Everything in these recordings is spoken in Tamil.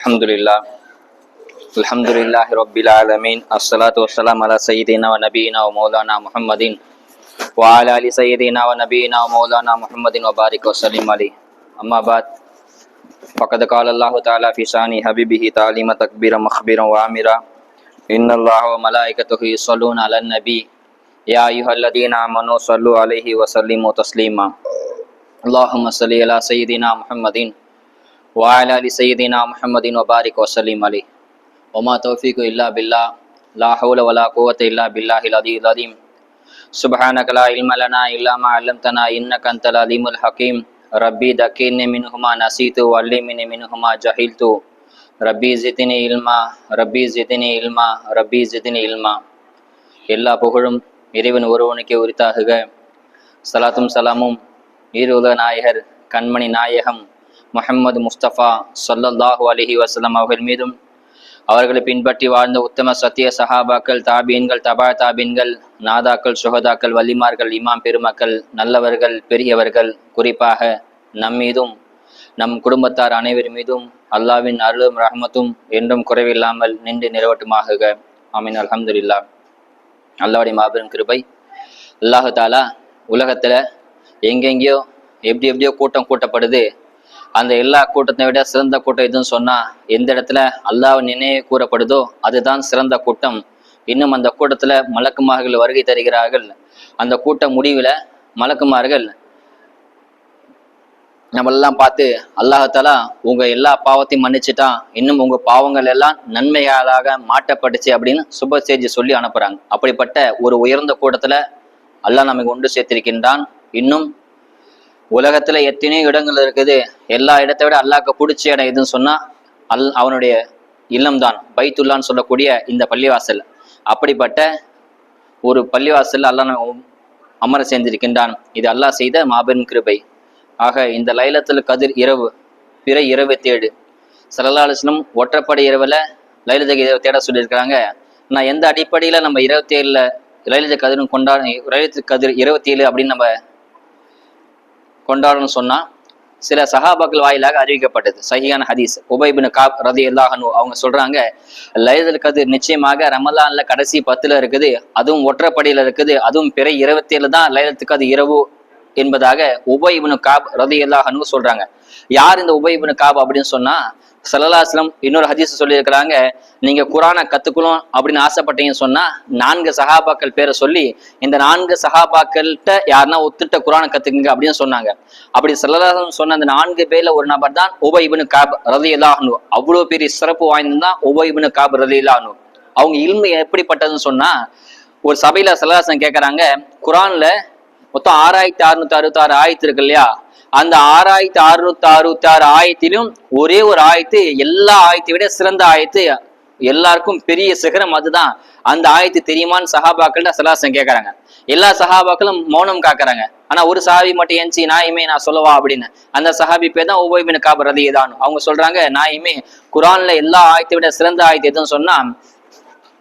الحمد لله الحمد لله رب العالمين. الصلاة والسلام على سيدنا ونبينا ومولانا محمد وعلى آل سيدنا ونبينا ومولانا محمد وبارك وسلم عليه. أما بعد فقد قال الله تعالى في شأن حبيبه تعليم تكبيرا مخبرا وامرا إن الله وملائكته يصلون على النبي. يا أيها الذين آمنوا صلوا عليه وسلموا تسليما. اللهم صل على سيدنا محمدين وعلى ال سيدنا محمد وبارك وسلم عليه وما توفيق الا بالله لا حول ولا قوه الا بالله العلي العظيم سبحانك لا علم لنا الا ما علمتنا انك انت العليم الحكيم ربي ذكرني منهما نسيت وعلمني منهما جهلت ரப்பி ஜிதினி இல்மா ரப்பி ஜிதினி இல்மா ரப்பி ஜிதினி இல்மா எல்லா புகழும் இறைவன் ஒருவனுக்கே உரித்தாகுக சலாத்தும் சலாமும் ஈரோத நாயகர் கண்மணி நாயகம் முஹம்மது முஸ்தபா சொல்லல்லாஹு அலிஹி வசலம் அவர்கள் மீதும் அவர்களை பின்பற்றி வாழ்ந்த உத்தம சத்திய சஹாபாக்கள் தாபீன்கள் தபா தாபீன்கள் நாதாக்கள் சுகதாக்கள் வல்லிமார்கள் இமாம் பெருமக்கள் நல்லவர்கள் பெரியவர்கள் குறிப்பாக நம் மீதும் நம் குடும்பத்தார் அனைவர் மீதும் அல்லாவின் அருளும் ரஹமத்தும் என்றும் குறைவில்லாமல் நின்று நிறைவட்டுமாகுக ஆமீன். அலமதுல்லா அல்லாவுடைய மாபெரும் கிருபை. அல்லாஹு தாலா உலகத்துல எங்கெங்கேயோ எப்படி எப்படியோ கூட்டம் கூட்டப்படுது. அந்த எல்லா கூட்டத்தை விட சிறந்த கூட்டம் எதுன்னு சொன்னா எந்த இடத்துல அல்லாஹ் நினைவு கூறப்படுதோ அதுதான் சிறந்த கூட்டம். இன்னும் அந்த கூட்டத்துல மலக்குமார்கள் வருகை தருகிறார்கள். அந்த கூட்ட முடிவுல மலக்குமார்கள் நம்மளெல்லாம் பார்த்து அல்லாஹாலா உங்க எல்லா பாவத்தையும் மன்னிச்சுட்டான். இன்னும் உங்க பாவங்கள் எல்லாம் நன்மைகளாக மாற்றப்பட்டுச்சு அப்படின்னு சுப செய்தி சொல்லி அனுப்புறாங்க. அப்படிப்பட்ட ஒரு உயர்ந்த கூட்டத்துல அல்லாஹ் நமக்கு ஒன்று சேர்த்திருக்கின்றான். இன்னும் உலகத்துல எத்தனையோ இடங்கள் இருக்குது. எல்லா இடத்தை விட அல்லாஹ்க்கு பிடிச்ச இடம் எதுன்னு சொன்னா அல் அவனுடைய இல்லம்தான். பைத்துல்லான்னு சொல்லக்கூடிய இந்த பள்ளிவாசல். அப்படிப்பட்ட ஒரு பள்ளிவாசல் அல்லாஹ் அமர சேர்ந்திருக்கின்றான். இது அல்லாஹ் செய்த மாபெரும் கிருபை. ஆக இந்த லைலத்தில் கதிர் இரவு பிற இரவு தேடு. சலலாலசனம் ஒற்றப்படை இரவில் லைலத இரவு தேட சொல்லியிருக்கிறாங்க. நான் எந்த அடிப்படையில் நம்ம இருபத்தி ஏழுல லைலத கதிரும் கொண்டாட லைலத்து கதிர் இருபத்தி ஏழு அப்படின்னு நம்ம கொண்டாடணும்னு சொன்னா சில சஹாபாக்கள் வாயிலாக அறிவிக்கப்பட்டது. சஹியான ஹதீஸ். உபைபின் காப் ரதி அல்லாஹனு அவங்க சொல்றாங்க லைலத்துல் கதிர் நிச்சயமாக ரமலான்ல கடைசி பத்துல இருக்குது அதுவும் ஒற்றைப்படையில இருக்குது அதுவும் பிற இருபத்தி ஏழு தான் லைலத்துக்கு அது இரவு என்பதாக உபைபின் காப் ரதி அல்லாஹனு சொல்றாங்க. யார் இந்த உபைபின் காப் அப்படின்னு சொன்னா சல்லல்லாஸ்லம் இன்னொரு ஹதீஸ் சொல்லியிருக்கிறாங்க. நீங்க குரானை கத்துக்கணும் அப்படின்னு ஆசைப்பட்டீங்கன்னு சொன்னா நான்கு சகாபாக்கள் பேரை சொல்லி இந்த நான்கு சகாபாக்கள்கிட்ட யாருன்னா ஒத்துட்ட குரானை கத்துக்குங்க அப்படின்னு சொன்னாங்க. அப்படி சல்லல்லாஸ்லம் சொன்ன அந்த நான்கு பேர்ல ஒரு நபர் தான் உபைபின் காப் ரதி இல்லாஹனு அவ்வளோ பெரிய சிறப்பு வாய்ந்ததுதான் உபைபின் காப் ரதி அல்லாஹனு அவங்க இல்மை எப்படிப்பட்டதுன்னு சொன்னா ஒரு சபையில சல்லல்லாஸ்லம் கேட்கறாங்க குரான்ல மொத்தம் ஆறாயிரத்தி அறுநூத்தி அறுபத்தி ஆறு ஆயத்து இருக்கு இல்லையா? அந்த ஆறாயிரத்தி அறுநூத்தி அறுபத்தி ஆறு ஆயத்திலும் ஒரே ஒரு ஆயத்து எல்லா ஆயத்தை விட சிறந்த ஆயத்து எல்லாருக்கும் பெரிய சிகரம் அதுதான். அந்த ஆயத்து தெரியுமான்னு சஹாபாக்கள்ட்ட சலாசம் கேட்கறாங்க எல்லா சஹாபாக்களும் மௌனம் காக்குறாங்க. ஆனா ஒரு சஹாபி மட்டும் என்சி நாயுமே நான் சொல்லவா? அப்படின்னு. அந்த சஹாபி பேர் தான் உபயமின் காபர் ரதியதான் அவங்க சொல்றாங்க நாயுமே குரான்ல எல்லா ஆயத்தை விட சிறந்த ஆயத்து எதுன்னு சொன்னா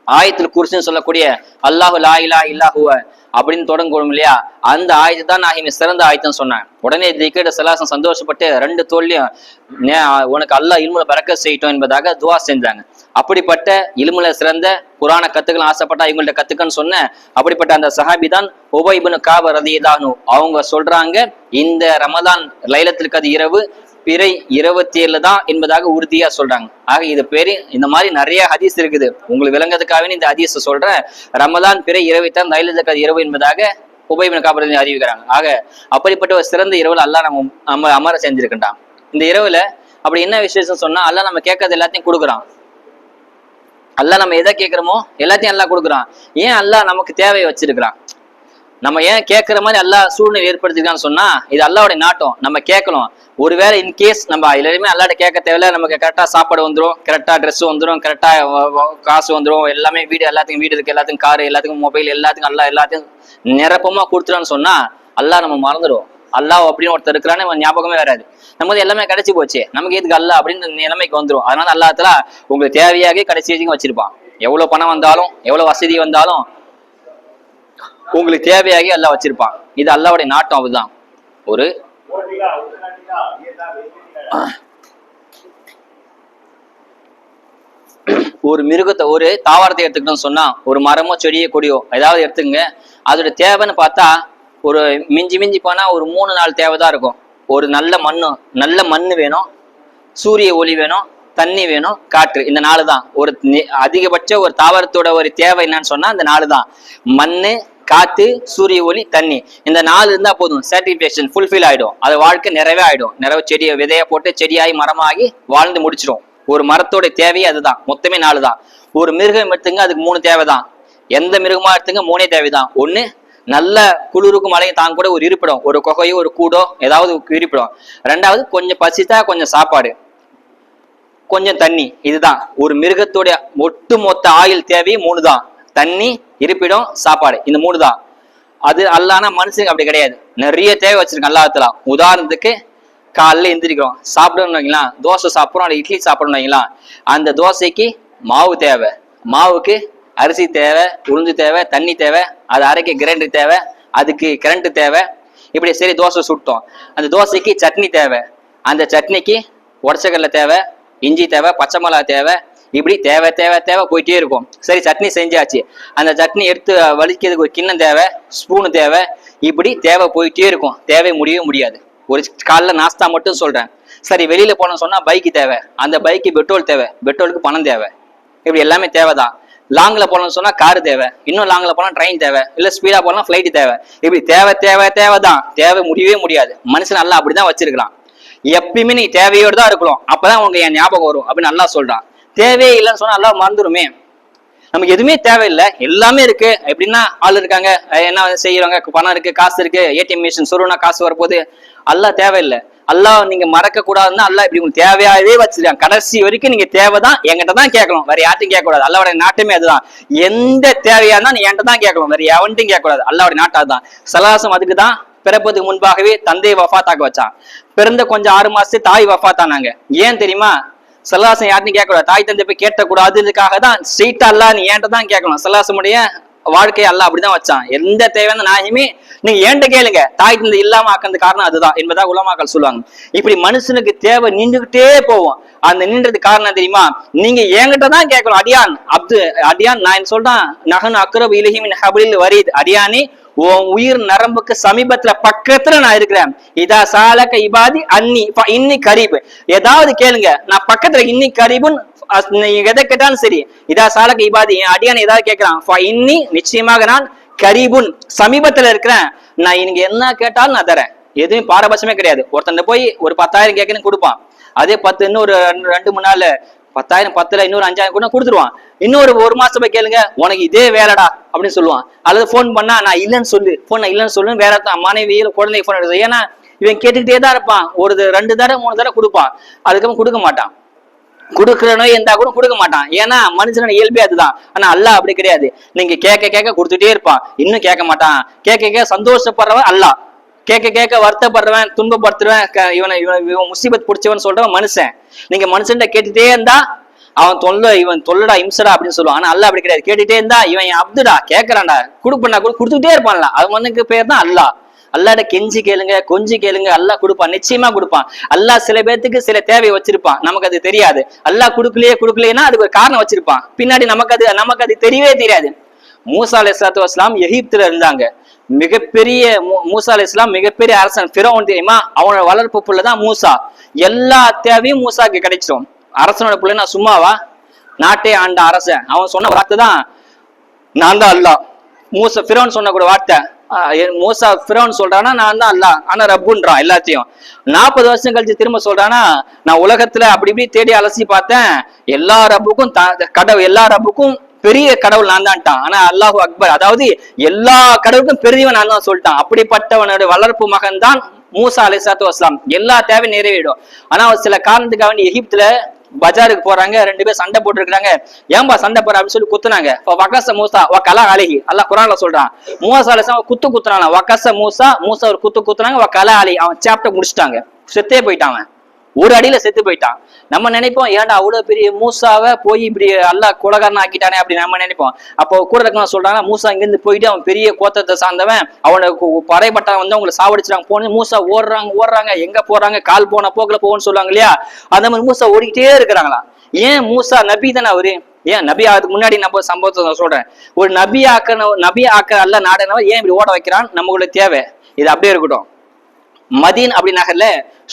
ஆயத்தில் குறிச்சுன்னு சொல்லக்கூடிய அல்லாஹு லா இலா இல்லாஹுவ அப்படின்னு தொடங்கும் இல்லையா? அந்த ஆயத்தை தான் நான் இவன் சிறந்த ஆயுதம் சொன்னேன் உடனே திக்கெட் சிலாசம் சந்தோஷப்பட்டு ரெண்டு தோல்லையும் உனக்கு அல்லாஹ் இல்முல பறக்க செய்யட்டும் என்பதாக துவா செஞ்சாங்க. அப்படிப்பட்ட இல்முல சிறந்த புராண கத்துக்கள் ஆசைப்பட்டா இவங்கள்ட்ட கத்துக்கன்னு சொன்ன அப்படிப்பட்ட அந்த சஹாபி தான் உபைபுனு காப ரதியதானு அவங்க சொல்றாங்க இந்த ரமதான் லைலத்திற்கு அது இரவு பிறை இருபத்தி ஏழுல தான் என்பதாக உறுதியா சொல்றாங்க. ஆக இது பேரு இந்த மாதிரி நிறைய ஹதீஸ் இருக்குது. உங்களுக்கு விளங்குறதுக்காகவே இந்த ஹதீஸ் சொல்றேன். ரமதான் பிறை இரவைத்தான் தைலத்துக்கு இரவு என்பதாக உபயபின் காப்பரதி அறிவிக்கிறாங்க. ஆக அப்படிப்பட்ட ஒரு சிறந்த இரவுல அல்லா நம்ம நம்ம அமர செஞ்சிருக்கின்றான். இந்த இரவுல அப்படி என்ன விசேஷம் சொன்னா அல்லா நம்ம கேட்கறது எல்லாத்தையும் கொடுக்குறான். அல்லா நம்ம எதை கேட்கிறோமோ எல்லாத்தையும் அல்லாஹ் கொடுக்குறான். ஏன் அல்லாஹ் நமக்கு தேவையை வச்சிருக்கிறான்? நம்ம ஏன் கேட்கற மாதிரி எல்லா சூழ்நிலை ஏற்படுத்திருக்கான்னு சொன்னா இது அல்லாவுடைய நாட்டம். நம்ம கேட்கணும். ஒருவேளை இன்கேஸ் நம்ம எல்லாருமே அல்லாட்ட கேட்க தேவையில்ல நமக்கு கரெக்டா சாப்பாடு வந்துடும் கரெக்டா ட்ரெஸ் வந்துடும் கரெக்டா காசு வந்துடும் எல்லாமே வீடு எல்லாத்துக்கும் வீடு இருக்கு எல்லாத்துக்கும் காரு எல்லாத்துக்கும் மொபைல் எல்லாத்துக்கும் அல்லா எல்லாத்தையும் நிரப்பமா கொடுத்துறான்னு சொன்னா அல்லா நம்ம மறந்துடும் அல்லாஹ் அப்படின்னு ஒருத்தர் இருக்கிறான்னு ஞாபகமே வராது. நமக்கு எல்லாமே கிடைச்சி போச்சு. நமக்கு எதுக்கு அல்ல அப்படின்னு நிலைமைக்கு வந்துடும் அதனால அல்லாத்துல உங்களுக்கு தேவையாக கடைசி வரைக்கும் வச்சிருப்பான். எவ்வளவு பணம் வந்தாலும் எவ்வளவு வசதி வந்தாலும் உங்களுக்கு தேவையாகி அல்லாஹ் வச்சிருப்பான். இது அல்லாவுடைய நாட்டம் அதுதான் ஒரு ஒரு மிருகத்தை ஒரு தாவரத்தை எடுத்துக்கிட்டோம்னு சொன்னா ஒரு மரமோ செடியோ கொடியோ ஏதாவது எடுத்துங்க அதோட தேவைன்னு பார்த்தா ஒரு மிஞ்சி மிஞ்சி போனா ஒரு மூணு நாள் தேவை தான் இருக்கும். ஒரு நல்ல மண்ணு நல்ல மண்ணு வேணும் சூரிய ஒளி வேணும் தண்ணி வேணும் காற்று இந்த நாலு தான். ஒரு அதிகபட்ச ஒரு தாவரத்தோட ஒரு தேவை என்னன்னு சொன்னா இந்த நாலு தான். மண்ணு காத்து சூரிய ஒளி தண்ணி. இந்த நாலு இருந்தா போதும். சாட்டிஸ்பேக்ஷன் ஃபுல்ஃபில் ஆயிடும். அது வாழ்க்கை நிறைவே ஆயிடும். நிறைய செடியை விதைய போட்டு செடியாகி மரமாகி வாழ்ந்து முடிச்சிடும் ஒரு மரத்தோட தேவையே அதுதான். மொத்தமே நாலு தான். ஒரு மிருகம் எடுத்துங்க அதுக்கு மூணு தேவை தான் எந்த மிருகமா எடுத்துங்க மூணே தேவைதான். ஒண்ணு நல்ல குளிருக்கும் மழையும் தாங்க கூட ஒரு இருப்பிடம். ஒரு குகையோ ஒரு கூடோ ஏதாவது இருப்பிடம். ரெண்டாவது கொஞ்சம் பசித்தா கொஞ்சம் சாப்பாடு. கொஞ்சம் தண்ணி. இதுதான். ஒரு மிருகத்துடைய ஒட்டு மொத்த ஆயுள் தேவை மூணு தான் தண்ணி இருப்பிடம் சாப்பாடு. இந்த மூணு தான். அது அல்லானா மனுஷனுக்கு அப்படி கிடையாது. நிறைய தேவை வச்சிருக்கேன் அல்லாத்துல உதாரணத்துக்கு காலைல எந்திரிக்கிறோம். சாப்பிடணும் வைங்களா தோசை சாப்பிட்றோம் அல்ல இட்லி சாப்பிடணும் வைங்களா அந்த தோசைக்கு மாவு தேவை. மாவுக்கு அரிசி தேவை உளுந்து தேவை தண்ணி தேவை அது அரைக்க கிரைண்டர் தேவை அதுக்கு கரண்ட் தேவை. இப்படி சரி தோசை சுட்டோம். அந்த தோசைக்கு சட்னி தேவை. அந்த சட்னிக்கு உடச்சக்கடலை தேவை இஞ்சி தேவை பச்சை மிளகா தேவை இப்படி தேவை தேவை தேவை போயிட்டே இருக்கும். சரி சட்னி செஞ்சாச்சு. அந்த சட்னி எடுத்து வலிக்கிறதுக்கு ஒரு கிண்ணம் தேவை ஸ்பூனு தேவை. இப்படி தேவை போயிட்டே இருக்கும். தேவை முடியவே முடியாது. ஒரு காலைல நாஸ்தா மட்டும் சொல்றேன். சரி வெளியில போனோம் சொன்னா பைக்கு தேவை. அந்த பைக்கு பெட்ரோல் தேவை. பெட்ரோலுக்கு பணம் தேவை. இப்படி எல்லாமே தேவைதான். லாங்ல போனோம்னு சொன்னா கார் தேவை. இன்னும் லாங்ல போனா ட்ரெயின் தேவை. இல்ல ஸ்பீடா போனா ஃபிளைட் தேவை. இப்படி தேவை தேவை தேவை தான் தேவை முடியவே முடியாது. மனுஷன் நல்லா அப்படிதான் வச்சிருக்கலாம் எப்பயுமே நீ தேவையோடு தான் இருக்கணும். அப்பதான் உங்க என் ஞாபகம் வரும். அப்படின்னு நல்லா சொல்றான். தேவையே இல்லைன்னு சொன்னா நல்லா மறந்துருமே. நமக்கு எதுவுமே தேவையில்லை. எல்லாமே இருக்கு. எப்படின்னா ஆள் இருக்காங்க. என்ன செய்யறாங்க? பணம் இருக்கு காசு இருக்கு. ஏடிஎம் மிஷின் சொருனா காசு வரப்போகுது. எல்லாம் தேவையில்லை. எல்லாம் நீங்க மறக்க கூடாதுன்னா எல்லாம் இப்படி உங்களுக்கு தேவையாவே வச்சிருக்காங்க. கடைசி வரைக்கும் நீங்க தேவைதான். என்கிட்ட தான் கேட்கணும். வேற யார்ட்டும் கேட்க கூடாது அல்லாவோட நாட்டமே அதுதான். எந்த தேவையா இருந்தா நீ என்கிட்ட தான் கேட்கணும். வேற எவன்ட்டும் கேட்க கூடாது அல்லாவோட நாட்டு அதுதான். சலாசம் அதுக்கு தான் பிறப்பதுக்கு முன்பாகவே தந்தை வஃபாத்தாக்க வச்சான். பிறந்த கொஞ்சம் ஆறு மாசத்து தாய் வஃபாத்தானாங்க ஏன் தெரியுமா? சல்லாசம் யாருன்னு கேட்கக்கூடாது. தாய் தந்தை போய் கேட்டக்கூடாதுக்காக தான் ஸ்ட்ரெயிட்டா அல்ல நீ ஏன்ட்ட தான் கேட்கணும். சல்லாசமுடைய வாழ்க்கையை அல்ல அப்படிதான் வச்சான். எந்த தேவையான நாயுமே நீங்க ஏன்ட்ட கேளுங்க. தாய் தந்தை இல்லாம ஆக்கிறது காரணம் அதுதான் என்பதா உலமாக்கள் சொல்லுவாங்க. இப்படி மனுஷனுக்கு தேவை நின்றுகிட்டே போவோம் அந்த நின்றது காரணம் தெரியுமா? நீங்க என்கிட்ட தான் கேட்கணும். அடியான் அப்து அடியான் நான் சொல்றேன். நகன் அக்ரப் இலகிமின் ஹபிலில் வரீத் அடியானே உன் உயிர் நரம்புக்கு சமீபத்துல பக்கத்துல நான் இருக்கிறேன். இதா சாலக இபாதி அன்னி இன்னி கரீப். ஏதாவது கேளுங்க. நான் பக்கத்துல இன்னி கரீபுன்னு நீங்க எதை கேட்டாலும் சரி. இதா சாலக்கு இபாதி என் அடியான் ஏதாவது கேட்கிறான் இன்னி நிச்சயமாக நான் கரீபுன் சமீபத்துல இருக்கிறேன். நான் நீங்க என்ன கேட்டாலும் நான் தரேன். எதுவும் பாரபட்சமே கிடையாது. ஒருத்தன் போய் ஒரு பத்தாயிரம் கேட்கணும் கொடுப்பான். அதே பத்து இன்னும் ஒரு ரெண்டு- ரெண்டு மூணு நாள் பத்தாயிரம் பத்துல இன்னொரு அஞ்சாயிரம் கூட கொடுத்துருவான். இன்னொரு ஒரு மாசம் போய் கேளுங்க உனக்கு இதே வேலைடா அப்படின்னு சொல்லுவான். அல்லது ஃபோன் பண்ணா நான் இல்லைன்னு சொல்லு. ஃபோன் இல்லைன்னு சொல்லு. வேற தான் மனைவியில் குழந்தைக்கு ஃபோன் எடுத்து ஏன்னா இவன் கேட்டுக்கிட்டே தான் இருப்பான். ஒரு ரெண்டு தடவை மூணு தடவை கொடுப்பான். அதுக்கப்புறம் கொடுக்க மாட்டான். கொடுக்குற நோய் இருந்தா கூட கொடுக்க மாட்டான். ஏன்னா மனுஷனோட இயல்பே அதுதான். ஆனா அல்லாஹ் அப்படி கிடையாது. நீங்க கேட்க கேட்க கொடுத்துட்டே இருப்பான். இன்னும் கேட்க மாட்டான். கேட்க கேட்க சந்தோஷப்படுறவன் அல்லாஹ். கேட்க கேட்க வருத்தப்படுறவன் துன்பப்படுத்துறவன் இவனை இவன் இவன் முசீபத் பிடிச்சவன் சொல்றவன் மனுஷன். நீங்க மனுஷன்ட்ட கேட்டுட்டே இருந்தா அவன் தொல்லை இவன் தொல்லடா இம்சடா அப்படின்னு சொல்லுவான். ஆனா அல்ல அப்படி கிடையாது. கேட்டுட்டே இருந்தா இவன் அப்துடா கேட்கறான்டா கொடுப்பண்ணா கூட கொடுத்துட்டே இருப்பான்ல அவனுக்கு பேர் தான் அல்லாஹ். அல்லாட கெஞ்சி கேளுங்க கொஞ்சி கேளுங்க அல்லா கொடுப்பான் நிச்சயமா கொடுப்பான். அல்லா சில பேர்த்துக்கு சில தேவை வச்சிருப்பான். நமக்கு அது தெரியாது. அல்லா கொடுக்கலையே கொடுக்கலையேன்னா அதுக்கு ஒரு காரணம் வச்சிருப்பான். பின்னாடி நமக்கு அது நமக்கு அது தெரியவே தெரியாது. மூசா அலி இஸ்லாத்து வஸ்லாம் எகிப்துல இருந்தாங்க. மிகப்பெரிய மூ- மூசா அலி இஸ்லாம் மிகப்பெரிய அரசன் பிறவன் தெரியுமா? அவனோட வளர்ப்பு புள்ளதான் மூசா. எல்லா தேவையும் மூசாக்கு கிடைச்சிடும் அரசனோட புள்ள நான் சும்மாவா? நாட்டே ஆண்ட அரசன். அவன் சொன்ன வார்த்தை தான் நான் தான் அல்லாஹ். மூசா பிறவன் சொன்ன கூட வார்த்தை மூசா ஃபிரோன் சொல்றானா நான் தான் அல்லாஹ் ஆனா ரப்புன்றான் எல்லாத்தையும். நாற்பது வருஷம் கழிச்சு திரும்ப சொல்றானா நான் உலகத்துல அப்படி இப்படி தேடி அலசி பார்த்தேன். எல்லா ரப்புக்கும் தா- கடவுள் எல்லா ரப்புக்கும் பெரிய கடவுள் நான் தான்ட்டான். ஆனா அல்லாஹு அக்பர் அதாவது எல்லா கடவுளுக்கும் பெரியவன் நான் தான் சொல்லிட்டான். அப்படிப்பட்டவனோட வளர்ப்பு மகன் தான் மூசா அலிசாத்து வஸ்லாம் எல்லா தேவையும் நிறைவேறும் ஆனா சில காரணத்துக்காக வேண்டி எகிப்துல பஜாருக்கு போறாங்க ரெண்டு பேர் சண்டை போட்டுருக்காங்க ஏன்பா சண்டை போற அப்படின்னு சொல்லி குத்துனாங்க. வகச மூசா வ கலா அழகி அல்ல குரான்ல சொல்றான். மூசா அலிஸ்லாம் குத்து குத்துனாங்க வகச மூசா. மூசா ஒரு குத்து குத்துனாங்க. வ கலா அவன் சாப்டர் முடிச்சிட்டாங்க. செத்தே போயிட்டான் அவன். ஒரு அடியில செத்து போயிட்டான். நம்ம நினைப்போம் ஏன்டா அவ்வளவு பெரிய மூசாவை போய் இப்படி அல்லா குலகாரன் ஆக்கிட்டானே? அப்படி நம்ம நினைப்போம். அப்போ கூட இருக்கவங்க சொல்றாங்க மூசா இங்கிருந்து போயிட்டு அவன் பெரிய கோத்தத்தை சார்ந்தவன் அவனுக்கு பறைப்பட்டான் வந்து அவங்களை சாவடிச்சிட்டாங்க போன மூசா ஓடுறாங்க ஓடுறாங்க. எங்க போறாங்க? கால் போன போக்கில் போகணும்னு சொல்லுவாங்க இல்லையா? அந்த மாதிரி மூசா ஓடிக்கிட்டே இருக்கிறாங்களா ஏன் மூசா நபி தானே அவரு? ஏன் நபி அதுக்கு முன்னாடி நம்ம சம்பவத்தை நான் சொல்றேன். ஒரு நபி ஆக்கன நபி ஆக்க அல்ல நாடனவர் ஏன் இப்படி ஓட வைக்கிறான்? நம்மளுடைய தேவை. இது அப்படியே இருக்கட்டும். மதீன் அப்படி நகர்ல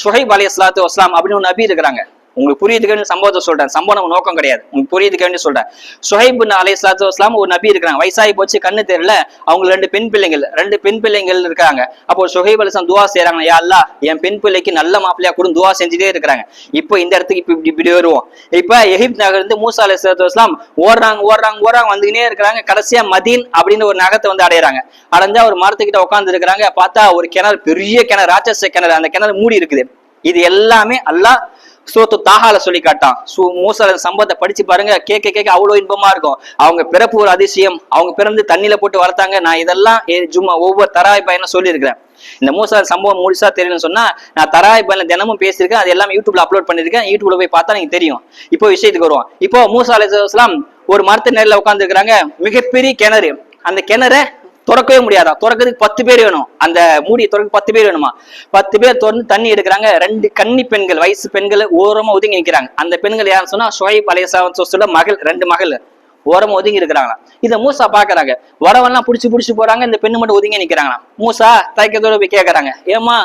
சுஹைப் அலி அஸ்லாத்து வஸ்லாம் அப்படின்னு ஒரு நபி இருக்கிறாங்க. உங்களுக்கு புரியுதுக்கு வேண்டிய சம்பவத்தை சொல்றேன். சம்பவம் நம்ம நோக்கம் கிடையாது. உங்களுக்கு புரியுதுக்கு வேண்டிய சொல்றேன். சுஹைப் அலை சலாத்து வஸ்லாம் ஒரு நபி இருக்கிறாங்க. வயசாகி போச்சு கண்ணு தெரியல. அவங்க ரெண்டு பெண் பிள்ளைங்கள் ரெண்டு பெண் பிள்ளைங்கள் இருக்காங்க அப்போ சுஹைப் அலிஸ்லாம் துவா செய்யறாங்க யா அல்லா என் பெண் பிள்ளைக்கு நல்ல மாப்பிள்ளையா கூட துவா செஞ்சுட்டே இருக்கிறாங்க. இப்போ இந்த இடத்துக்கு இப்ப இப்படி இப்படி வருவோம். இப்ப எகிப்த் நகர் இருந்து மூசா அலை சலாத்து வஸ்லாம் ஓடுறாங்க ஓடுறாங்க ஓடுறாங்க வந்துக்கினே இருக்கிறாங்க. கடைசியா மதீன் அப்படின்னு ஒரு நகரத்தை வந்து அடையறாங்க. அடைஞ்சா ஒரு மரத்துக்கிட்ட உட்கார்ந்து இருக்கிறாங்க. பார்த்தா ஒரு கிணறு பெரிய கிணறு ராட்சச கிணறு. அந்த கிணறு மூடி இருக்குது. இது எல்லாமே அல்லாஹ் சோத்து தாகால சொல்லி காட்டான். சு மூசல சம்பவத்தை படிச்சு பாருங்க கேட்க கேட்க அவ்வளவு இன்பமா இருக்கும். அவங்க பிறப்பு ஒரு அதிசயம். அவங்க பிறந்து தண்ணியில போட்டு வளர்த்தாங்க. நான் இதெல்லாம் ஏ- ஒவ்வொரு தராய் பையனும் சொல்லியிருக்கிறேன். இந்த மூசா சம்பவம் முழுசா தெரியலன்னு சொன்னா நான் தராய் பையன் தினமும் பேசியிருக்கேன். அது எல்லாமே யூடியூப்ல அப்லோட் பண்ணிருக்கேன் யூடியூப்ல போய் பார்த்தா நீங்க தெரியும். இப்போ விஷயத்துக்கு வருவோம். இப்போ மூசா அலிஸ்லாம் ஒரு மரத்து நேரில் உட்காந்துருக்கிறாங்க மிகப்பெரிய கிணறு. அந்த கிணறை திறக்கவே முடியாதா? திறக்கிறதுக்கு பத்து பேர் வேணும். அந்த மூடியை திறக்க பத்து பேர் வேணுமா? பத்து பேர் திறந்து தண்ணி எடுக்கிறாங்க. ரெண்டு கன்னி பெண்கள் வயசு பெண்கள் ஓரமா ஒதுங்கி நிற்கிறாங்க அந்த பெண்கள் யாருன்னு சொன்னா ஷோயிப் அலையசாவன் மகள் ரெண்டு மகள் ஓரமா ஒதுங்கி இருக்கிறாங்களாம் இதை மூசா பாக்குறாங்க வரவெல்லாம் புடிச்சு புடிச்சு போறாங்க. இந்த பெண்ணு மட்டும் ஒதுங்கி நிக்கிறாங்களாம். மூசா தயக்கத்தோட போய் கேட்கறாங்க ஏமா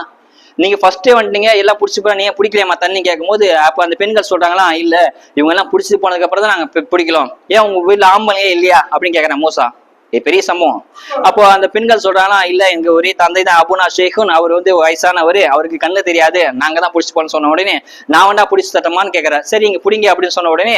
நீங்க ஃபர்ஸ்டே வந்துட்டீங்க. எல்லாம் புடிச்சு போறா நீங்க பிடிக்கலையம்மா தண்ணி கேட்கும் போது அப்ப அந்த பெண்கள் சொல்றாங்களா இல்ல இவங்க எல்லாம் புடிச்சு போனதுக்கு அப்புறம் தான் நாங்க பிடிக்கலாம் ஏன் உங்க வீட்டுல ஆம்பளையே இல்லையா? அப்படின்னு கேக்குறேன் மூசா. இது பெரிய சம்பவம் அப்போ அந்த பெண்கள் சொல்றாங்களா இல்ல எங்க ஒரே தந்தை தான் அபுனா ஷேகுன் அவர் வந்து வயசானவர் அவருக்கு கண்ணு தெரியாது நாங்க தான் புடிச்சு போன்னு சொன்ன உடனே நான் வேண்டா புடிச்சு தட்டமான்னு கேக்குறேன் சரி இங்க புடிங்க அப்படின்னு சொன்ன உடனே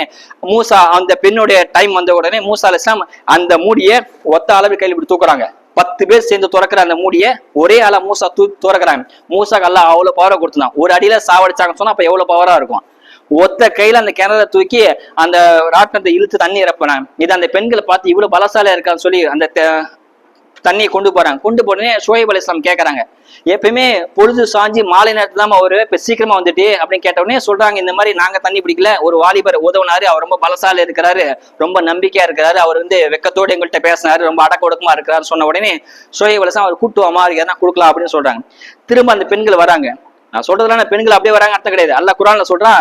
மூசா அந்த பெண்ணுடைய டைம் வந்த உடனே மூசா அலிஸ்லாம் அந்த மூடிய ஒத்த அளவு கையில் இப்படி தூக்குறாங்க. பத்து பேர் சேர்ந்து துறக்கிற அந்த மூடிய ஒரே ஆளா மூசா தூ துறக்கிறாங்க. மூசாக்கு எல்லாம் அவ்வளவு பவரை கொடுத்துதான் ஒரு அடியில சாவடிச்சாங்கன்னு சொன்னா அப்ப எவ்வளவு பவரா இருக்கும்? ஒத்த கையில அந்த கிணற தூக்கி அந்த ராட்டினத்தை இழுத்து தண்ணி இறப்பினாங்க இது அந்த பெண்களை பார்த்து இவ்வளவு பலசாலியா இருக்கான்னு சொல்லி அந்த தண்ணியை கொண்டு போறாங்க. கொண்டு போனே ஷோயப் அலிஸ்லாம் கேட்கறாங்க எப்பயுமே பொழுது சாஞ்சி மாலை நேரத்துல தான் அவரு? இப்ப சீக்கிரமா வந்துட்டு அப்படின்னு கேட்ட உடனே சொல்றாங்க இந்த மாதிரி நாங்க தண்ணி பிடிக்கல. ஒரு வாலிபர் உதவுனாரு அவர் ரொம்ப பலசால இருக்கிறாரு ரொம்ப நம்பிக்கையா இருக்கிறாரு அவர் வந்து வெக்கத்தோடு எங்கள்கிட்ட பேசினாரு ரொம்ப அடக்க ஒடுக்கமா இருக்கிறாரு சொன்ன உடனே ஷோயப் அலிஸ்லாம் அவர் கூட்டுவாமா எதனா கொடுக்கலாம் அப்படின்னு சொல்றாங்க. திரும்ப அந்த பெண்கள் வராங்க. நான் சொல்றதுல பெண்கள் அப்படியே வராங்க அர்த்தம் கிடையாது. அல்ல குரான்ல சொல்றான்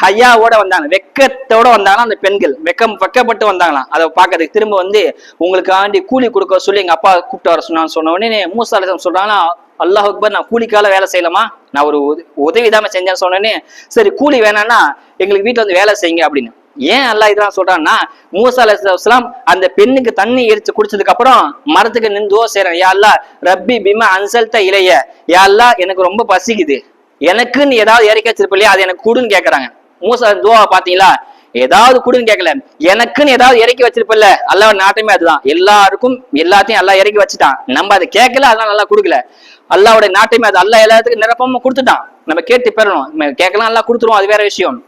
ஹையாவோட வந்தாங்க வெக்கத்தோட வந்தாங்கன்னா அந்த பெண்கள். வெக்கம் வெக்கப்பட்டு வந்தாங்களாம். அதை பார்க்கறதுக்கு திரும்ப வந்து உங்களுக்காண்டி கூலி கொடுக்க சொல்லி எங்க அப்பா கூப்பிட்டு வர சொன்னான்னு சொன்ன உடனே மூசாலிசம் சொல்றாங்கன்னா அல்லாஹ் அக்பர் நான் கூலிக்கால வேலை செய்யலாமா நான் ஒரு உத- உதவி தான் செஞ்சேன்னு சொன்னேனே சரி கூலி வேணாம்னா எங்களுக்கு வீட்டுல வந்து வேலை செய்யுங்க அப்படின்னு. ஏன் அல்லா இதெல்லாம் சொல்றான்னா மூசா அலிஸ்லாம் அந்த பெண்ணுக்கு தண்ணி எரிச்சு குடிச்சதுக்கு அப்புறம் மரத்துக்கு நின்று துவா செய்யறேன் யா அல்லா ரப்பி பிமா அன்சல்த இலைய. யா அல்லா எனக்கு ரொம்ப பசிக்குது. எனக்குன்னு ஏதாவது இறக்கி வச்சிருப்ப இல்லையா அது எனக்கு கொடுன்னு கேட்கறாங்க மூசா துவா பாத்தீங்களா? ஏதாவது கொடுன்னு கேட்கல எனக்குன்னு ஏதாவது இறக்கி வச்சிருப்பில்ல அல்லாஹ் நாட்டமே அதுதான். எல்லாருக்கும் எல்லாத்தையும் எல்லாம் இறக்கி வச்சுட்டான். நம்ம அதை கேட்கல அதெல்லாம் நல்லா கொடுக்கல. அல்லாவோட நாட்டமே அது அல்லா எல்லாத்துக்கும் நிரப்பமா கொடுத்துட்டான். நம்ம கேட்டு பெறணும். நம்ம கேட்கலாம் எல்லாம் கொடுத்துருவோம் அது வேற விஷயம்.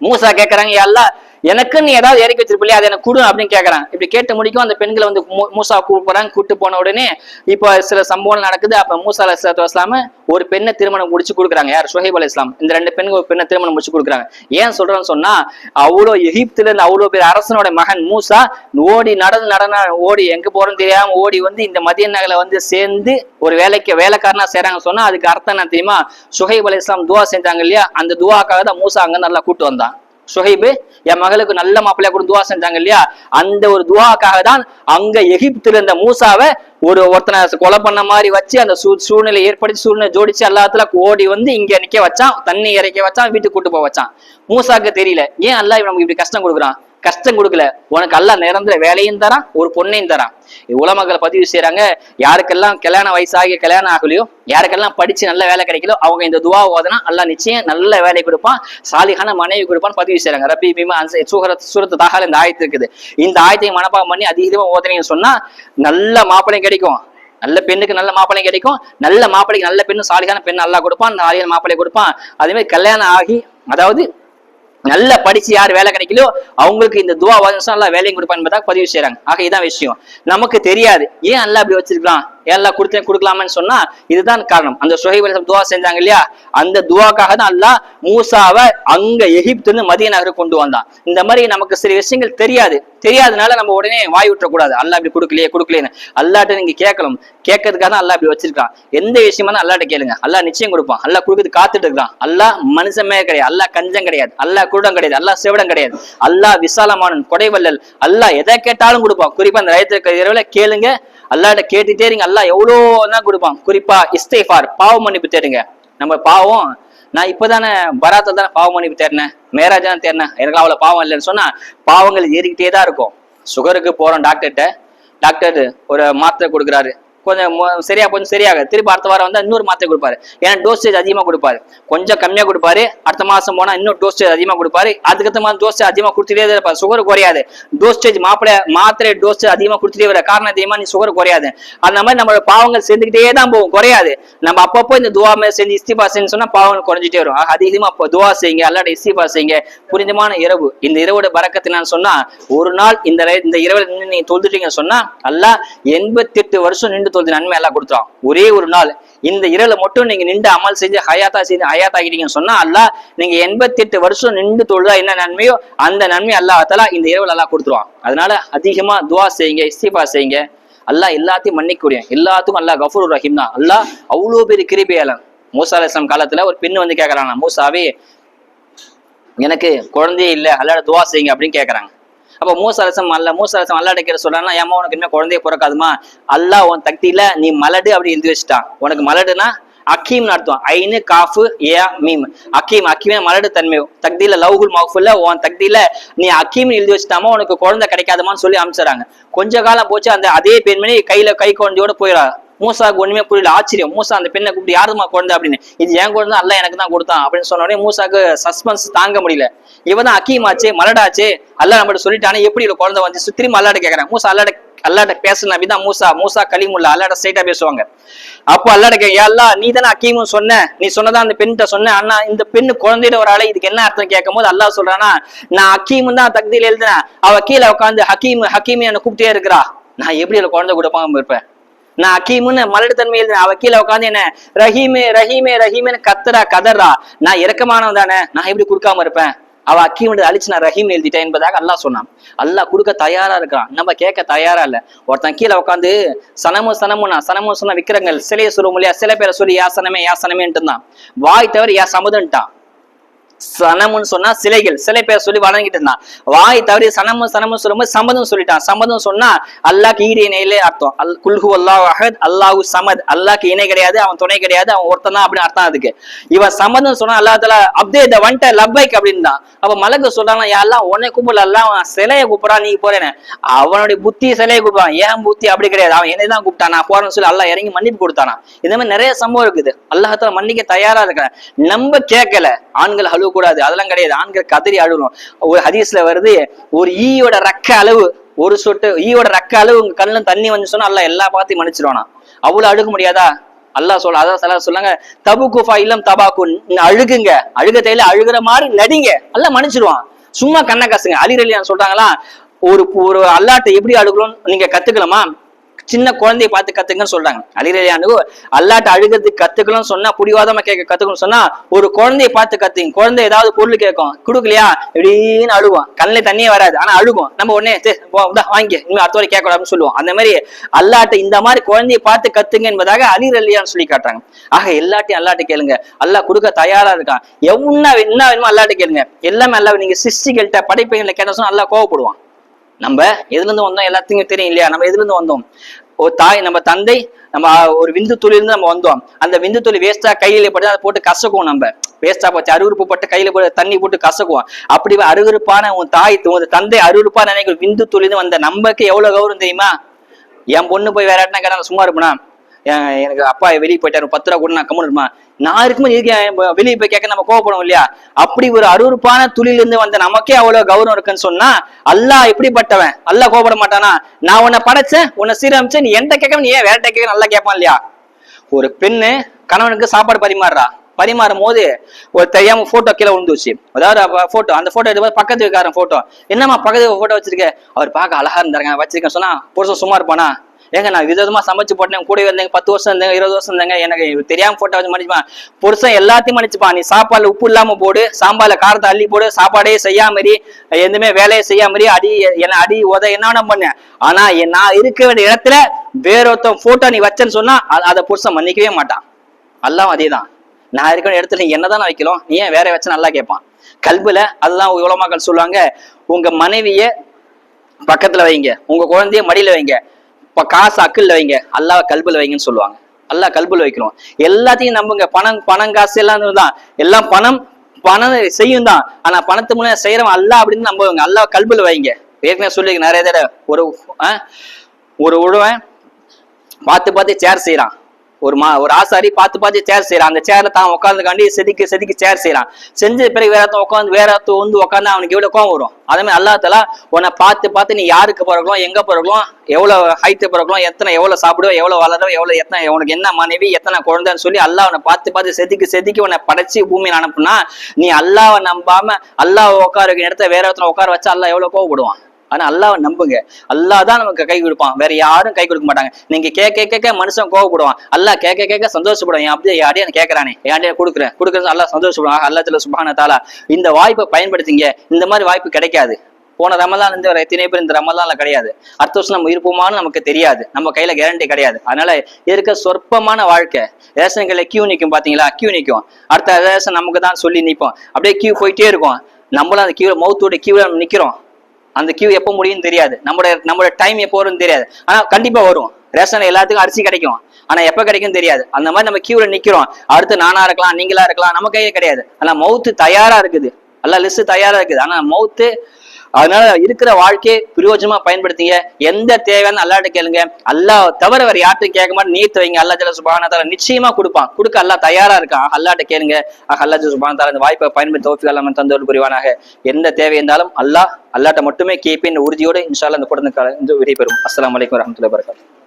மூசா கேட்கிறாங்க எல்லாம் எனக்கு நீ ஏதாவது இறக்கி வச்சிருப்பில்லையா? அதை எனக்கு கொடு அப்படின்னு கேட்கறாங்க இப்படி கேட்டு முடிக்கும் அந்த பெண்களை வந்து மூ- மூசா கூப்பிடுறாங்க கூட்டு போன உடனே இப்போ சில சம்பவம் நடக்குது. அப்ப மூசா அலி இஸ்லாம ஒரு பெண்ணை திருமணம் முடிச்சு கொடுக்குறாங்க. யார்? சுஹைப் அலி இஸ்லாம் இந்த ரெண்டு பெண்கள் ஒரு பெண்ணை திருமணம் முடிச்சு கொடுக்குறாங்க. ஏன் சொல்றேன்னு சொன்னா அவ்வளோ எகிப்துல இருந்து அவ்வளோ பேர் அரசனோட மகன் மூசா ஓடி நடந்து நடன ஓடி எங்க போறோம்னு தெரியாம ஓடி வந்து இந்த மதிய நகரை வந்து சேர்ந்து ஒரு வேலைக்கு வேலைக்காரனா செய்றாங்க சொன்னா அதுக்கு அர்த்தம் என்ன தெரியுமா? சுஹைப் அலி இஸ்லாம் துவா செஞ்சாங்க இல்லையா? அந்த துவாக்காக தான் மூசா அங்க நல்லா கூட்டு வந்தான். சுஹைபு என் மகளுக்கு நல்ல மாப்பிள்ளையா கூட துவா செஞ்சாங்க இல்லையா? அந்த ஒரு துவாக்காக தான் அங்க எகிப்துல இருந்த மூசாவை ஒரு ஒருத்தனை கொலை பண்ண மாதிரி வச்சு அந்த சூ சூழ்நிலை ஏற்படுத்தி சூழ்நிலை ஜோடிச்சு எல்லாத்துல ஓடி வந்து இங்க நிக்க வச்சான் தண்ணி இறக்க வச்சான் வீட்டுக்கு கூட்டு போக வச்சான். மூசாக்கு தெரியல. ஏன் அல்லா நமக்கு இப்படி கஷ்டம் கொடுக்குறான்? கஷ்டம் கொடுக்கல. உனக்கு அல்லாஹ் நிரந்தர வேலையும் தரான் ஒரு பொண்ணையும் தரான். உலமக்களை பதிவு செய்யறாங்க யாருக்கெல்லாம் கல்யாண வயசாகி கல்யாணம் ஆகலையோ யாருக்கெல்லாம் படிச்சு நல்ல வேலை கிடைக்கலோ அவங்க இந்த துவா ஓதனா அல்லாஹ் நிச்சயம் நல்ல வேலை கொடுப்பான் சாலிகான மனைவி கொடுப்பான்னு பதிவு செய்யறாங்க ரபி பீமா சூரத் சூரத்து தாகால இந்த ஆயத்து இருக்குது. இந்த ஆயத்தை மனப்பாகம் பண்ணி அதிகமா ஓதனைன்னு சொன்னா நல்ல மாப்பிள்ளையும் கிடைக்கும். நல்ல பெண்ணுக்கு நல்ல மாப்பிள்ளை கிடைக்கும். நல்ல மாப்பிள்ளைக்கு நல்ல பெண்ணு சாலிகான பெண் நல்லா கொடுப்பான் சாலிகான மாப்பிள்ளை கொடுப்பான். அதே மாதிரி கல்யாணம் ஆகி அதாவது நல்லா படிச்சு யார் வேலை கிடைக்கலோ அவங்களுக்கு இந்த துவா வருஷம் நல்லா வேலையும் கொடுப்பான் பதிவு செய்யறாங்க ஆக இதான் விஷயம். நமக்கு தெரியாது. ஏன் நல்லா அப்படி வச்சிருக்கலாம் எல்லாம் கொடுத்தேன் கொடுக்கலாமான்னு சொன்னா இதுதான் காரணம். அந்த சுஹைப் அலைஹிஸ்ஸலாம் துவா செஞ்சாங்க இல்லையா? அந்த துவாக்காக தான் அல்லாஹ் மூசாவை அங்க எகிப்துன்னு இருந்து மதிய நகருக்கு கொண்டு வந்தான். இந்த மாதிரி நமக்கு சில விஷயங்கள் தெரியாது. தெரியாதனால நம்ம உடனே வாய் விட்டுறக்கூடாது அல்லா இப்படி கொடுக்கலையே கொடுக்கலையே அல்லாட்ட நீங்க கேட்கலாம் கேட்கறதுக்காக தான் அல்லா இப்படி வச்சிருக்கான். எந்த விஷயமா அல்லாட்ட கேளுங்க. அல்லா நிச்சயம் கொடுப்பான். அல்லா கொடுக்குறது காத்துட்டு இருக்கான் அல்லா மனுஷமே கிடையாது. அல்லா கஞ்சம் கிடையாது. அல்லா குருடம் கிடையாது. அல்லா சிவடம் கிடையாது. அல்லா விசாலமானன் கொடைவல்லல் அல்லா எதை கேட்டாலும் கொடுப்பான். குறிப்பா அந்த ரயத்திற்கு இரவுல கேளுங்க. அல்லாட்ட கேட்டுட்டே இருங்க. அல்லா எவ்வளோ தான் கொடுப்பான். குறிப்பா இஸ்தேஃபார் பாவ மன்னிப்பு தேடுங்க. நம்ம பாவம் நான் இப்பதானே பராத்தில் தானே பாவம் மன்னிப்பு தேடினேன். மேராஜ் தான் தேடினேன். எனக்கு அவ்வளவு பாவம் இல்லைன்னு சொன்னா பாவங்கள் ஏறிக்கிட்டே தான் இருக்கும். சுகருக்கு போறோம் டாக்டர்கிட்ட. டாக்டர் ஒரு மாத்திரை கொடுக்குறாரு. கொஞ்சம் சரியா கொஞ்சம் சரியாக. திருப்பி அடுத்த வாரம் வந்து இன்னொரு மாத்திரை கொடுப்பாரு. ஏன்னா டோசேஜ் அதிகமா கொடுப்பாரு. கொஞ்சம் கம்மியா கொடுப்பாரு. அடுத்த மாசம் போனா இன்னும் டோசேஜ் அதிகமா கொடுப்பாரு. அதுக்கடுத்த மாதம் டோசேஜ் அதிகமா கொடுத்துட்டே தான் இருப்பாரு. சுகர் குறையாது. டோஸ்டேஜ் மாப்பிளை மாத்திரை டோஸ் அதிகமா கொடுத்துட்டே வர காரணம் அதிகமாக நீ சுகர் குறையாது. அந்த மாதிரி நம்மளோட பாவங்கள் சேர்ந்துக்கிட்டே தான் போகும். குறையாது. நம்ம அப்பப்போ இந்த துவா மேல செஞ்சு இஸ்திபா செஞ்சு சொன்னா பாவங்கள் குறைஞ்சிட்டே வரும். அதிகமாக இப்போ துவா செய்யுங்க. அல்லாட இஸ்திபா செய்யுங்க. புனிதமான இரவு. இந்த இரவோட பறக்கத்தை நான் சொன்னா ஒரு நாள் இந்த இந்த இரவுல நின்று நீங்க தொழுதுட்டீங்கன்னு சொன்னா அல்ல எண்பத்தி எட்டு வருஷம் நின்று தொழுது நன்மை எல்லாம் கொடுத்துரும் ஒரே ஒரு நாள் இந்த இரவுல மட்டும் நீங்க நின்று அமல் செஞ்சு ஹயாத்தா செஞ்சு ஹயாத்தாக்கிட்டீங்கன்னு சொன்னா அல்ல நீங்க எண்பத்தி எட்டு வருஷம் நின்று தொழுதா என்ன நன்மையோ அந்த நன்மை அல்லாத்தால இந்த இரவுல எல்லாம் கொடுத்துருவான். அதனால அதிகமா துவா செய்யுங்க இஸ்திபா செய்யுங்க. அல்லாஹ் எல்லாத்தையும் மன்னிக்கூடிய எல்லாத்துக்கும் அல்லாஹ் கஃபூர் ரஹீம் தான். அல்லாஹ் அவ்வளோ பெரிய கிருபியாளன். மூசா அலிஸ்லாம் காலத்துல ஒரு பெண் வந்து கேட்கறாங்க மூசாவே எனக்கு குழந்தையே இல்லை அல்லாட துவா செய்யுங்க அப்படின்னு கேட்கறாங்க அப்ப மூசரசம் அல்ல மூசரசம் அல்ல அடைக்கிற கேட்க ஏமா உனக்கு இன்னும் குழந்தைய பிறக்காதுமா? அல்லா உன் தக்தியில நீ மலடு அப்படி எழுதி வச்சுட்டான். உனக்கு மலடுனா அக்கீம் அர்த்தம். ஐனு காஃபு ஏ மீம். அக்கீம் அக்கீமே மலடு தன்மை. தக்தியில லவ்குல் மௌஃபுல்ல உன் தக்தியில நீ அக்கீம் எழுதி வச்சுட்டாமா உனக்கு குழந்தை கிடைக்காதுமான்னு சொல்லி அனுப்பிச்சுறாங்க கொஞ்ச காலம் போச்சு அந்த அதே பெண்மணி கையில கை குழந்தையோட போயிடா மூசாவுக்கு ஒண்ணுமே புரியல. ஆச்சரியம். மூசா அந்த பெண்ணை கூப்பிட்டு யாருமா குழந்தை? அப்படின்னு. இது என் குழந்தை. அல்ல எனக்கு தான் கொடுத்தான். அப்படின்னு சொன்ன உடனே மூசாக்கு சஸ்பென்ஸ் தாங்க முடியல. இவன் தான் ஆச்சு மலடாச்சு. அல்ல நம்மகிட்ட சொல்லிட்டானே எப்படி இவ்வளவு குழந்தை வந்து? சுத்திரி அல்லாட கேட்கறேன் மூசா அல்லாட அல்லாட்ட பேசுன அப்படிதான் மூசா மூசா கலிமுல்லா அல்லாட ஸ்ட்ரைட்டா பேசுவாங்க. அப்போ அல்லாட கேட்க அல்லா நீ தானே அக்கீமும் சொன்ன? நீ சொன்னதான் அந்த பெண்கிட்ட சொன்ன? அண்ணா இந்த பெண்ணு குழந்தையிட ஒரு ஆளை இதுக்கு என்ன அர்த்தம் கேட்கும் போது அல்லா சொல்றானா நான் அக்கீமும் தான் தகுதியில் எழுதினேன். அவ கீழே உட்காந்து ஹக்கீம் ஹக்கீமே என்னை கூப்பிட்டே இருக்கிறா. நான் எப்படி அவளை குழந்தை கொடுப்பாம இருப்பேன் நான் அக்கீமுன்னு மலடுத்தன்மை எழுதினேன் வக்கீல கீழே உட்காந்து என்ன ரஹீமே ரஹீமே ரஹீமேன்னு கத்துறா கதறா. நான் இறக்கமானவன் தானே. நான் எப்படி கொடுக்காம இருப்பேன்? அவ அக்கீம் அழிச்சு நான் ரஹீம் எழுதிட்டேன் என்பதாக அல்லாஹ் சொன்னான். அல்லாஹ் கொடுக்க தயாரா இருக்கான் நம்ம கேட்க தயாரா இல்ல. ஒருத்தன் கீழே உட்காந்து சனமு சனமுனா சனமு சொன்ன விக்கிரங்கள் சிலையை சொல்லுவோம் இல்லையா? சில பேரை சொல்லி யாசனமே யாசனமேன்ட்டு தான் வாய் தவிர யா சமுதன்ட்டான். சனமுன்னு சொன்னா சிலைகள். சிலை பேர் சொல்லி வணங்கிட்டு இருந்தான். வாய் தவறி சனமு சனமு சொல்லும்போது சம்மதம் சொல்லிட்டான். சம்மதம் சொன்னா அல்லாக்கு ஈடு இணையிலே அர்த்தம். அல் குல்ஹு அல்லாஹ் அஹத் அல்லாஹு சமத். அல்லாக்கு இணை கிடையாது அவன் துணை கிடையாது அவன் ஒருத்தன் தான் அப்படின்னு அர்த்தம் அதுக்கு. இவன் சம்மதம் சொன்னா அல்லாஹ் தலா அப்தே இதை வந்துட்ட லப்பைக் அப்படின்னு தான் அப்ப மலக்கு சொல்றாங்க யாரெல்லாம் உன்னை கூப்பிடல எல்லாம் அவன் சிலையை கூப்பிடறான் நீ போறேன்னு. அவனுடைய புத்தி சிலையை கூப்பிடுவான். ஏன் புத்தி அப்படி கிடையாது. அவன் என்னை தான் கூப்பிட்டான். நான் போறேன்னு சொல்லி அல்லாஹ் இறங்கி மன்னிப்பு கொடுத்தானா. இந்த மாதிரி நிறைய சம்பவம் இருக்குது. அல்லாஹால மன்னிக்க தயாரா இருக்கிறேன். நம்ம கேட்கல. ஆண்கள் அழுவ கூடாது அதெல்லாம் கிடையாது. ஆண்கள் கதறி அழுகணும் ஒரு ஹதீஸ்ல வருது ஒரு ஈயோட ரக்க அளவு ஒரு சொட்டு ஈயோட ரக்க அளவு உங்க கண்ணுல தண்ணி வந்து சொன்னா அல்ல எல்லா பார்த்தையும் மன்னிச்சிருவானா? அவ்வளவு அழுக முடியாதா? அல்லாஹ் சொல்ல அதான் சில சொல்லாங்க தபு குஃபா இல்லம் தபாக்கு அழுகுங்க. அழுக தையில அழுகிற மாதிரி நடிங்க. அல்லாஹ் மன்னிச்சிருவான். சும்மா கண்ணை கசுங்க. அலிரலியான் சொல்றாங்களா ஒரு ஒரு அல்லாட்ட எப்படி அழுகணும்னு நீங்க கத்துக்கலாமா? சின்ன குழந்தைய பார்த்து கத்துக்கன்னு சொல்றாங்க. அலிரலியானு அல்லாட்ட அழுகிறது கத்துக்கணும்னு சொன்னா புடிவாதமா கேட்க கத்துக்கணும்னு சொன்னா ஒரு குழந்தைய பார்த்து கத்துங்க. குழந்தை ஏதாவது பொருள் கேட்கும். கொடுக்கலையா? இப்படின்னு அழுகும். கண்ணில் தண்ணியே வராது. ஆனா அழுகும். நம்ம உடனே சரி, வாங்கி இன்னும் அடுத்த வரை கேட்கக்கூடாதுன்னு சொல்லுவோம். அந்த மாதிரி அல்லாட்ட இந்த மாதிரி குழந்தைய பார்த்து கத்துங்க என்பதாக அலிரலியான்னு சொல்லி காட்டுறாங்க. ஆக எல்லாட்டையும் அல்லாட்ட கேளுங்க. அல்லா கொடுக்க தயாரா இருக்கான். எவ்வளவு என்ன வேணுமோ அல்லாட்ட கேளுங்க. எல்லாமே அல்லா நீங்க சிருஷ்டிகள்கிட்ட படைப்பைகளை கேட்ட சொன்னா நல்லா கோவப்படுவான். நம்ம எதுல இருந்து வந்தோம்? எல்லாத்துக்கும் தெரியும் இல்லையா? நம்ம எதுல இருந்து வந்தோம்? ஒரு தாய் நம்ம தந்தை நம்ம ஒரு விந்து துளியிலிருந்து நம்ம வந்தோம். அந்த விந்து துளி வேஸ்டா கையில போட்டு அதை போட்டு கசக்குவோம் நம்ம. வேஸ்டா போச்சு. அருவருப்பு போட்டு கையில போட்டு தண்ணி போட்டு கசக்குவோம். அப்படி அருவறுப்பான உன் தாய் உன் தந்தை அருவறுப்பான நினைக்கிற விந்து துளிந்து வந்த நமக்கு எவ்வளவு கௌரவம் தெரியுமா? என் பொண்ணு போய் வேற இடத்துல கேட்டா சும்மா இருப்பனா? எனக்கு அப்பா வெளியே போயிட்டாரு பத்து ரூபா கூட நான் கம்மன் இருமா? நான் இருக்கும்போது இதுக்கு வெளியே போய் கேட்க நம்ம கோவப்படும் இல்லையா? அப்படி ஒரு அருவருப்பான துளியிலிருந்து வந்த நமக்கே அவ்வளவு கௌரவம் இருக்குன்னு சொன்னா அல்லாஹ் எப்படிப்பட்டவன்? அல்லா கோபப்பட மாட்டானா? நான் உன்னை படைச்சேன் உன்னை சீரமைச்சேன் நீ எந்த கேட்க நீ ஏன் வேற கேட்க நல்லா கேட்பான் இல்லையா? ஒரு பெண்ணு கணவனுக்கு சாப்பாடு பரிமாறுறா. பரிமாறும் போது ஒரு தெரியாம போட்டோ கீழே விழுந்துச்சு அதாவது போட்டோ அந்த போட்டோ எடுத்து பக்கத்து வீக்காரன் போட்டோ என்னம்மா பக்கத்து போட்டோ வச்சிருக்க? அவர் பார்க்க அழகா இருந்தாருங்க வச்சிருக்கேன் சொன்னா புருஷன் சும்மா இருப்பானா? ஏங்க நான் விதவிதமா சமைச்சு போட்டேன் கூட இருந்தேங்க பத்து வருஷம் இருந்தேங்க இருபது வருஷம் இருந்தேங்க எனக்கு தெரியாம போட்டா வச்சு மன்னிச்சுப்பான். புருஷன் எல்லாத்தையும் மன்னிச்சுப்பான். நீ சாப்பாடுல உப்பு இல்லாம போடு சாம்பார்ல காரத்தை அள்ளி போடு சாப்பாடே செய்யாமரி எதுவுமே வேலையை செய்யாமரி அடி என்ன அடி உத என்ன வேணா பண்ணு. ஆனா நான் இருக்க வேண்டிய இடத்துல வேறொருத்தன் போட்டோ நீ வச்சேன்னு சொன்னா அதை புருஷன் மன்னிக்கவே மாட்டான். எல்லாம் அதேதான். நான் இருக்கிற இடத்துல நீ என்னதான் வைக்கலாம் நீ ஏன் வேற வச்சு நல்லா கேட்பான்? கல்புல அதுதான் உலமாக்கள் சொல்லுவாங்க உங்க மனைவிய பக்கத்துல வைங்க உங்க குழந்தைய மடியில வைங்க. இப்ப காசு அக்கல்ல வைங்க. அல்லாஹ் கல்பில் வைங்கன்னு சொல்லுவாங்க. அல்லாஹ் கல்பில் வைக்கிறோம் எல்லாத்தையும் நம்புங்க. பணம் பணம் காசு எல்லாம் தான் எல்லாம் பணம் பணம் செய்யும் தான். ஆனா பணத்து மூலம் செய்யறவன் அல்லாஹ் அப்படின்னு நம்புவாங்க. அல்லாஹ் கல்பில் வைங்க. ஏற்கனவே சொல்லி நிறைய தடவை. ஒரு ஒரு உழவன் பார்த்து பார்த்து சேர் செய்யறான் ஒரு மா ஒரு ஆசாரி பார்த்து பார்த்து சேர் செய்யறான் அந்த சேர்ல தான் உட்காந்துக்காண்டி செதுக்கி செதுக்கி சேர் செய்யறான் செஞ்ச பிறகு வேற ஒருத்தன் உட்காந்து வேற ஒருத்தன் வந்து உட்காந்து அவனுக்கு எவ்வளவு கோவம் வரும்? அதே மாதிரி அல்லாத்தலா உன்னை பார்த்து பார்த்து நீ யாருக்கு பிறகுலாம் எங்க பிறகுலாம் எவ்வளவு ஹைத்து பிறகுலாம் எத்தனை எவ்வளவு சாப்பிடுவோம் எவ்வளவு வளரும் எவ்வளவு எத்தனை உனக்கு என்ன மனைவி எத்தனை குழந்தைன்னு சொல்லி அல்லா உன்னை பார்த்து பார்த்து செதுக்கி செதுக்கி உன்னை படைச்சு பூமியில் அனுப்புனா நீ அல்லாவை நம்பாம அல்லாஹ் உட்கார இடத்த வேற ஒருத்தனை உட்கார வச்சா அல்லா எவ்வளவு கோவப்படுவான்? ஆனா அல்லாவை நம்புங்க. அல்லா தான் நமக்கு கை கொடுப்பான். வேற யாரும் கை கொடுக்க மாட்டாங்க. நீங்க கேட்க கேட்க மனுஷன் கோவப்படுவான். அல்லா கேட்க கேட்க சந்தோஷப்படுவான். என் அப்படியே யாரையும் எனக்கு கேட்கறானே என்கிட்ட கொடுக்குறேன். கொடுக்குறது அல்லா சந்தோஷப்படுவான். அல்லா தல சுபான தாலா இந்த வாய்ப்பை பயன்படுத்திங்க. இந்த மாதிரி வாய்ப்பு கிடைக்காது. போன ரமலான் இருந்து வர எத்தனை பேர் இந்த ரமலான்ல கிடையாது. அடுத்த வருஷம் நம்ம இருப்போமான்னு நமக்கு தெரியாது. நம்ம கையில கேரண்டி கிடையாது. அதனால இருக்க சொற்பமான வாழ்க்கை. ரேஷன் கடையில கியூ நிற்கும் பாத்தீங்களா? கியூ நிற்கும் அடுத்த ரேஷன் நமக்கு தான் சொல்லி நிற்போம் அப்படியே கியூ போயிட்டே இருக்கும். நம்மளும் அந்த கியூ மவுத்தோட கியூல நிக்கிறோம். அந்த கியூ எப்போ முடியும்னு தெரியாது. நம்மளோட நம்மளோட டைம் எப்போ வரும்னு தெரியாது. ஆனா கண்டிப்பா வரும். ரேஷன் எல்லாத்துக்கும் அரிசி கிடைக்கும். ஆனா எப்ப கிடைக்கும் தெரியாது. அந்த மாதிரி நம்ம கியூல நிக்கிறோம். அடுத்து நானா இருக்கலாம் நீங்களா இருக்கலாம் நம்ம கையில கிடையாது. ஆனா மவுத்து தயாரா இருக்குது. எல்லாம் லிஸ்ட் தயாரா இருக்குது. ஆனா மவுத்து அதனால இருக்கிற வாழ்க்கையை பிரயோஜனமா பயன்படுத்திங்க. எந்த தேவையான அல்லாட்ட கேளுங்க. அல்லாஹ் தவிர வேற யார்ட்டும் கேட்க மாட்டேன். நீத்து வைங்க அல்லா ஜல சுபானத்தால நிச்சயமா கொடுப்பான். கொடுக்க அல்லா தயாரா இருக்கான். அல்லாட்ட கேளுங்க. அல்லா ஜல சுபானத்தால அந்த வாய்ப்பை பயன்படுத்தி தோஃபி அல்லாம தந்தோடு புரிவானாக. எந்த தேவை இருந்தாலும் அல்லாஹ் அல்லாட்ட மட்டுமே கேட்பேன். உறுதியோடு இன்ஷால்லா அந்த குழந்தை இந்த விடைபெறும் அஸ்லாம் வலைக்கம் வரமத்துல வரகாத்து